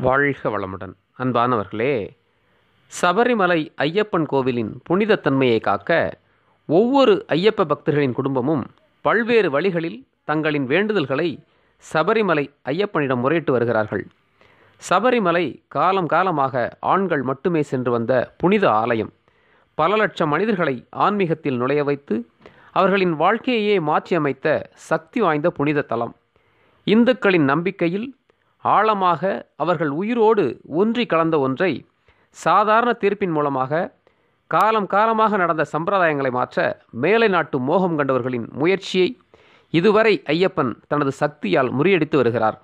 வாழ்க வளமுடன். அன்பானவர்களே சபரிமலை ஐயப்பன் கோவிலின் புனித தன்மையை காக்க ஒவ்வொரு ஐயப்ப பக்தர்களின் குடும்பமும் பல்வேறு வழிகளில் தங்களின் வேண்டுதல்களை சபரிமலை ஐயப்பனிடம் முறையிட்டு வருகிறார்கள். சபரிமலை காலம் காலமாக ஆண்கள் மட்டுமே சென்று வந்த புனித ஆலயம். பல லட்சம் மனிதர்களை ஆன்மீகத்தில் நுழைய வைத்து அவர்களின் வாழ்க்கையையே மாற்றியமைத்த சக்தி வாய்ந்த புனித தலம். இந்துக்களின் நம்பிக்கையில் ஆழமாக அவர்கள் உயிரோடு ஒன்றி கலந்த ஒன்றை சாதாரண தீர்ப்பின் மூலமாக காலம் காலமாக நடந்த சம்பிரதாயங்களை மாற்ற மேலை நாட்டு மோகம் கண்டவர்களின் முயற்சியை இதுவரை ஐயப்பன் தனது சக்தியால் முறியடித்து வருகிறார்.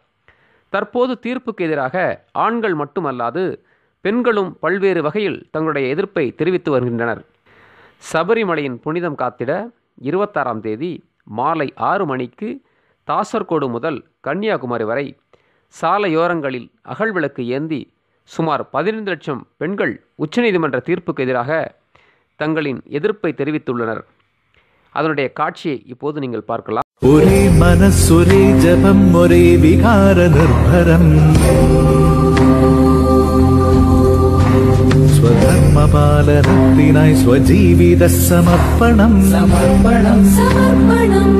தற்போது தீர்ப்புக்கு எதிராக ஆண்கள் மட்டுமல்லாது பெண்களும் பல்வேறு வகையில் தங்களுடைய எதிர்ப்பை தெரிவித்து வருகின்றனர். சபரிமலையின் புனிதம் காத்திட இருபத்தாறாம் தேதி மாலை ஆறு மணிக்கு தாசர்கோடு முதல் கன்னியாகுமரி வரை சாலையோரங்களில் அகழ்விளக்கு ஏந்தி சுமார் பதினைந்து லட்சம் பெண்கள் உச்சநீதிமன்ற தீர்ப்புக்கு எதிராக தங்களின் எதிர்ப்பை தெரிவித்துள்ளனர். அதனுடைய காட்சியை இப்போது நீங்கள் பார்க்கலாம். ஒரே மனசுரே ஜபம் ஒரே விகார நிர்பரம். ஸ்வதர்மபாலனத்தினாய் ஸ்வஜீவித சமர்ப்பணம். சமர்ப்பணம் சமர்ப்பணம்.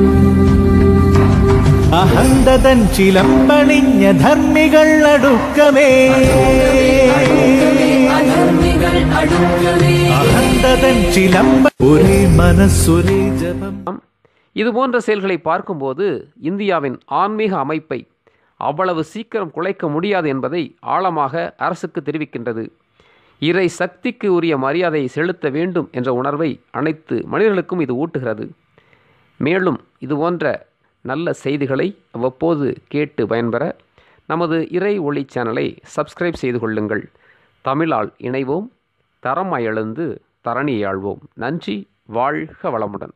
അഹന്തതൻ ചിലമ്പണിഞ്ഞ ധർമ്മികൾ അടുക്കമേ അധർമ്മികൾ അടുക്കവേ അഹന്തതൻ ചിലമ്പ ഒരേ മനസ്സൊരേ ജപം இது போன்ற செயல்களை பார்க்கும்போது இந்தியாவின் ஆன்மீக அமைப்பை அவ்வளவு சீக்கிரம் குலைக்க முடியாது என்பதை ஆழமாக அரசுக்கு தெரிவிக்கின்றது இறை சக்திக்கு உரிய மரியாதையை செலுத்த வேண்டும் என்ற உணர்வை அனைத்து மனிதர்களுக்கும் இது ஊட்டுகிறது மேலும் இது போன்ற நல்ல செய்திகளை அவ்வப்போது கேட்டு பயன்பெற நமது இறை ஒளி சேனலை சப்ஸ்கிரைப் செய்து கொள்ளுங்கள். தமிழால் இணைவோம். தரமாய் எழுந்து தரணியாழ்வோம் நன்றி. வாழ்க வளமுடன்.